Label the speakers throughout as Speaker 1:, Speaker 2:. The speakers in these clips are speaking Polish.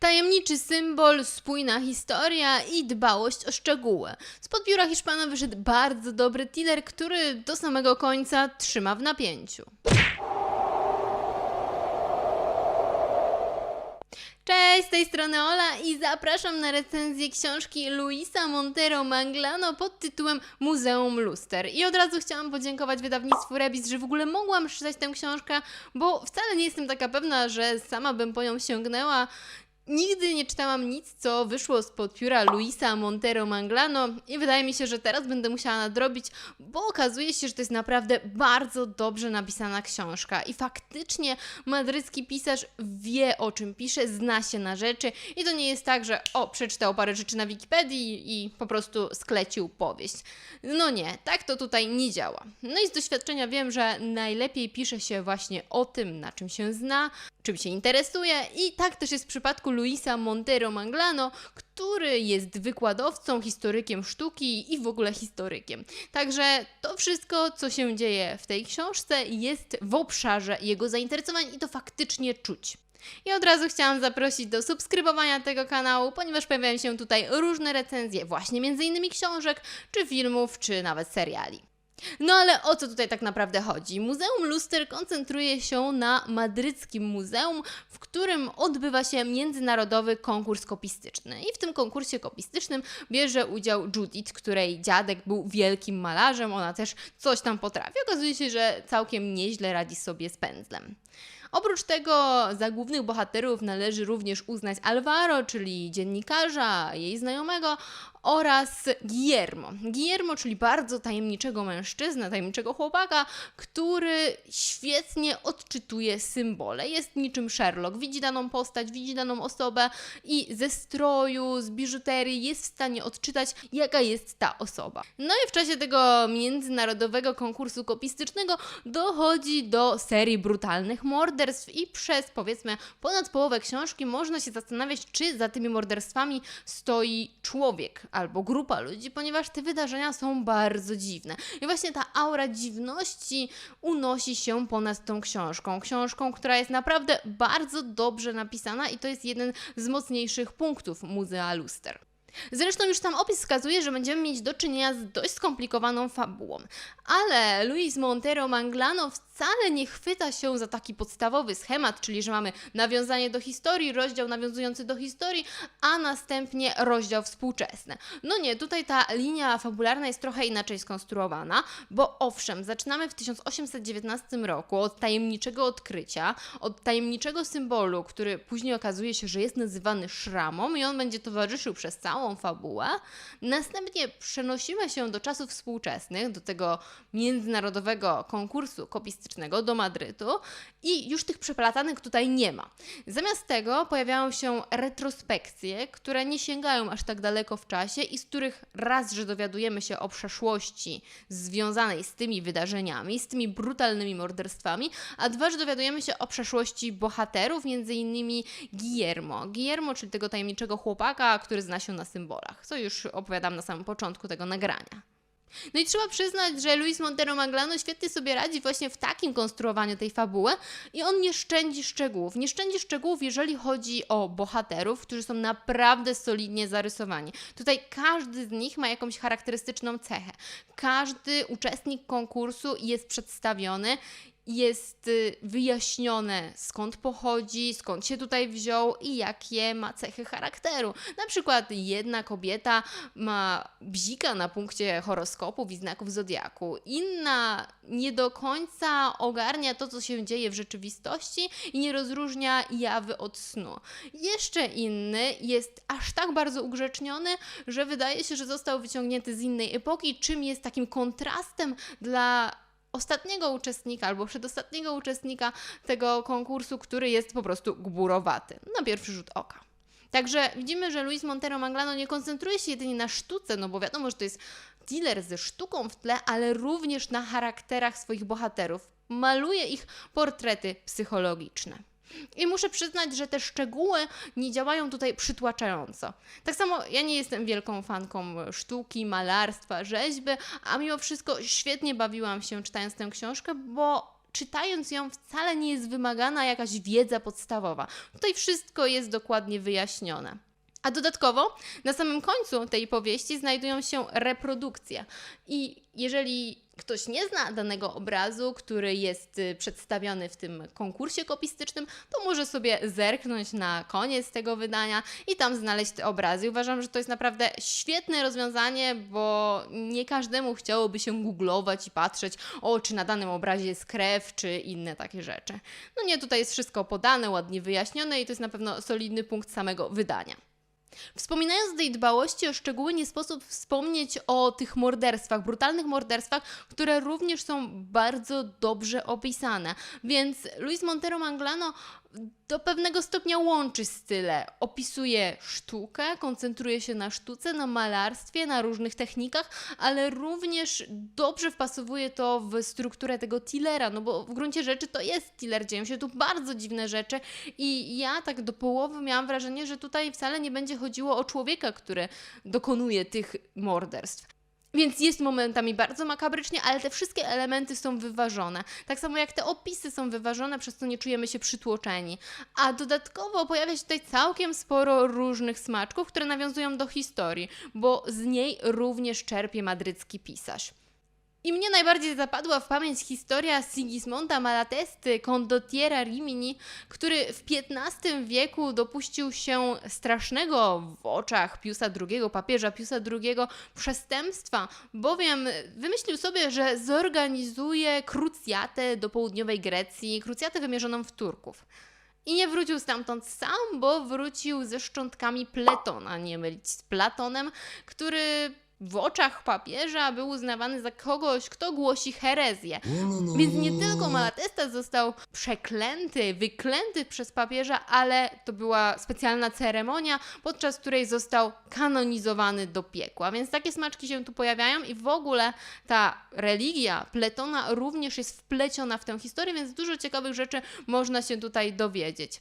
Speaker 1: Tajemniczy symbol, spójna historia i dbałość o szczegóły. Spod biura Hiszpana wyszedł bardzo dobry thriller, który do samego końca trzyma w napięciu. Cześć, z tej strony Ola i zapraszam na recenzję książki Luisa Montero Manglano pod tytułem Muzeum Luster. I od razu chciałam podziękować wydawnictwu Rebis, że w ogóle mogłam przeczytać tę książkę, bo wcale nie jestem taka pewna, że sama bym po nią sięgnęła. Nigdy nie czytałam nic, co wyszło spod pióra Luisa Montero Manglano i wydaje mi się, że teraz będę musiała nadrobić, bo okazuje się, że to jest naprawdę bardzo dobrze napisana książka i faktycznie madrycki pisarz wie o czym pisze, zna się na rzeczy i to nie jest tak, że o, przeczytał parę rzeczy na Wikipedii i po prostu sklecił powieść. No nie, tak to tutaj nie działa. No i z doświadczenia wiem, że najlepiej pisze się właśnie o tym, na czym się zna, czym się interesuje i tak też jest w przypadku Luisa Montero Manglano, który jest wykładowcą, historykiem sztuki i w ogóle historykiem. Także to wszystko, co się dzieje w tej książce, jest w obszarze jego zainteresowań i to faktycznie czuć. I od razu chciałam zaprosić do subskrybowania tego kanału, ponieważ pojawiają się tutaj różne recenzje, właśnie między innymi książek, czy filmów, czy nawet seriali. No ale o co tutaj tak naprawdę chodzi? Muzeum Luster koncentruje się na madryckim muzeum, w którym odbywa się międzynarodowy konkurs kopistyczny. I w tym konkursie kopistycznym bierze udział Judith, której dziadek był wielkim malarzem, ona też coś tam potrafi. Okazuje się, że całkiem nieźle radzi sobie z pędzlem. Oprócz tego za głównych bohaterów należy również uznać Alvaro, czyli dziennikarza, jej znajomego oraz Guillermo. Guillermo, czyli bardzo tajemniczego mężczyznę, tajemniczego chłopaka, który świetnie odczytuje symbole. Jest niczym Sherlock. Widzi daną postać, widzi daną osobę i ze stroju, z biżuterii jest w stanie odczytać, jaka jest ta osoba. No i w czasie tego międzynarodowego konkursu kopistycznego dochodzi do serii brutalnych morderstw i przez powiedzmy ponad połowę książki można się zastanawiać, czy za tymi morderstwami stoi człowiek albo grupa ludzi, ponieważ te wydarzenia są bardzo dziwne. I właśnie ta aura dziwności unosi się ponad tą książką. Książką, która jest naprawdę bardzo dobrze napisana i to jest jeden z mocniejszych punktów Muzea Luster. Zresztą już sam opis wskazuje, że będziemy mieć do czynienia z dość skomplikowaną fabułą. Ale Luis Montero Manglano wcale nie chwyta się za taki podstawowy schemat, czyli że mamy nawiązanie do historii, rozdział nawiązujący do historii, a następnie rozdział współczesny. No nie, tutaj ta linia fabularna jest trochę inaczej skonstruowana, bo owszem, zaczynamy w 1819 roku od tajemniczego odkrycia, od tajemniczego symbolu, który później okazuje się, że jest nazywany szramą i on będzie towarzyszył przez całą fabułę. Następnie przenosimy się do czasów współczesnych, do tego międzynarodowego konkursu kopistycznego do Madrytu i już tych przeplatanych tutaj nie ma. Zamiast tego pojawiają się retrospekcje, które nie sięgają aż tak daleko w czasie i z których raz, że dowiadujemy się o przeszłości związanej z tymi wydarzeniami, z tymi brutalnymi morderstwami, a dwa, że dowiadujemy się o przeszłości bohaterów, między innymi Guillermo. Guillermo, czyli tego tajemniczego chłopaka, który zna się na symbolach, co już opowiadam na samym początku tego nagrania. No i trzeba przyznać, że Luis Montero Maglano świetnie sobie radzi właśnie w takim konstruowaniu tej fabuły i on nie szczędzi szczegółów. Nie szczędzi szczegółów, jeżeli chodzi o bohaterów, którzy są naprawdę solidnie zarysowani. Tutaj każdy z nich ma jakąś charakterystyczną cechę. Każdy uczestnik konkursu jest przedstawiony jest y, wyjaśnione skąd pochodzi, skąd się tutaj wziął i jakie ma cechy charakteru. Na przykład jedna kobieta ma bzika na punkcie horoskopów i znaków zodiaku, inna nie do końca ogarnia to, co się dzieje w rzeczywistości i nie rozróżnia jawy od snu. Jeszcze inny jest aż tak bardzo ugrzeczniony, że wydaje się, że został wyciągnięty z innej epoki, czym jest takim kontrastem dla ostatniego uczestnika albo przedostatniego uczestnika tego konkursu, który jest po prostu gburowaty na pierwszy rzut oka. Także widzimy, że Luis Montero Manglano nie koncentruje się jedynie na sztuce, no bo wiadomo, że to jest dealer ze sztuką w tle, ale również na charakterach swoich bohaterów. Maluje ich portrety psychologiczne. I muszę przyznać, że te szczegóły nie działają tutaj przytłaczająco. Tak samo ja nie jestem wielką fanką sztuki, malarstwa, rzeźby, a mimo wszystko świetnie bawiłam się czytając tę książkę, bo czytając ją wcale nie jest wymagana jakaś wiedza podstawowa. Tutaj wszystko jest dokładnie wyjaśnione. A dodatkowo na samym końcu tej powieści znajdują się reprodukcje. I jeżeli ktoś nie zna danego obrazu, który jest y, przedstawiony w tym konkursie kopistycznym, to może sobie zerknąć na koniec tego wydania i tam znaleźć te obrazy. Uważam, że to jest naprawdę świetne rozwiązanie, bo nie każdemu chciałoby się googlować i patrzeć, o, czy na danym obrazie jest krew, czy inne takie rzeczy. No nie, tutaj jest wszystko podane, ładnie wyjaśnione i to jest na pewno solidny punkt samego wydania. Wspominając o tej dbałości o szczegóły, nie sposób wspomnieć o tych morderstwach, brutalnych morderstwach, które również są bardzo dobrze opisane. Więc Luis Montero Manglano do pewnego stopnia łączy style. Opisuje sztukę, koncentruje się na sztuce, na malarstwie, na różnych technikach, ale również dobrze wpasowuje to w strukturę tego thrillera, no bo w gruncie rzeczy to jest thriller, dzieją się tu bardzo dziwne rzeczy i ja tak do połowy miałam wrażenie, że tutaj wcale nie będzie chodziło o człowieka, który dokonuje tych morderstw. Więc jest momentami bardzo makabrycznie, ale te wszystkie elementy są wyważone. Tak samo jak te opisy są wyważone, przez co nie czujemy się przytłoczeni. A dodatkowo pojawia się tutaj całkiem sporo różnych smaczków, które nawiązują do historii, bo z niej również czerpie madrycki pisarz. I mnie najbardziej zapadła w pamięć historia Sigismonda Malatesty, kondottiera Rimini, który w XV wieku dopuścił się strasznego w oczach Piusa II, papieża Piusa II, przestępstwa, bowiem wymyślił sobie, że zorganizuje krucjatę do południowej Grecji, krucjatę wymierzoną w Turków. I nie wrócił stamtąd sam, bo wrócił ze szczątkami Pletona, nie mylić z Platonem, który w oczach papieża był uznawany za kogoś, kto głosi herezję. Więc nie tylko Malatesta został przeklęty, wyklęty przez papieża, ale to była specjalna ceremonia, podczas której został kanonizowany do piekła. Więc takie smaczki się tu pojawiają i w ogóle ta religia Pletona również jest wpleciona w tę historię, więc dużo ciekawych rzeczy można się tutaj dowiedzieć.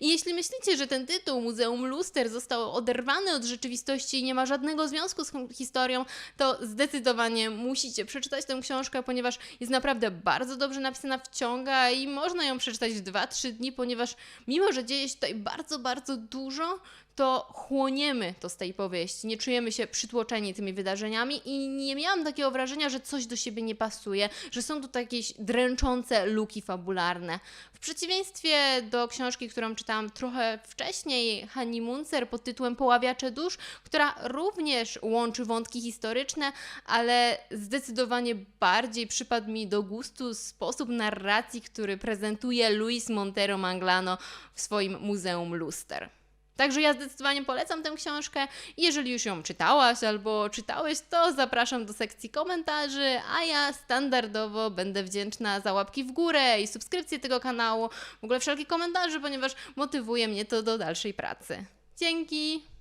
Speaker 1: I jeśli myślicie, że ten tytuł Muzeum Luster został oderwany od rzeczywistości i nie ma żadnego związku z historią, to zdecydowanie musicie przeczytać tę książkę, ponieważ jest naprawdę bardzo dobrze napisana, wciąga i można ją przeczytać w 2-3 dni, ponieważ mimo, że dzieje się tutaj bardzo, bardzo dużo, to chłoniemy to z tej powieści, nie czujemy się przytłoczeni tymi wydarzeniami i nie miałam takiego wrażenia, że coś do siebie nie pasuje, że są tutaj jakieś dręczące luki fabularne. W przeciwieństwie do książki, którą czytałam trochę wcześniej, Hani Munzer pod tytułem Poławiacze dusz, która również łączy wątki historyczne, ale zdecydowanie bardziej przypadł mi do gustu sposób narracji, który prezentuje Luis Montero Manglano w swoim Muzeum Luster. Także ja zdecydowanie polecam tę książkę. Jeżeli już ją czytałaś albo czytałeś, to zapraszam do sekcji komentarzy, a ja standardowo będę wdzięczna za łapki w górę i subskrypcję tego kanału, w ogóle wszelkie komentarze, ponieważ motywuje mnie to do dalszej pracy. Dzięki!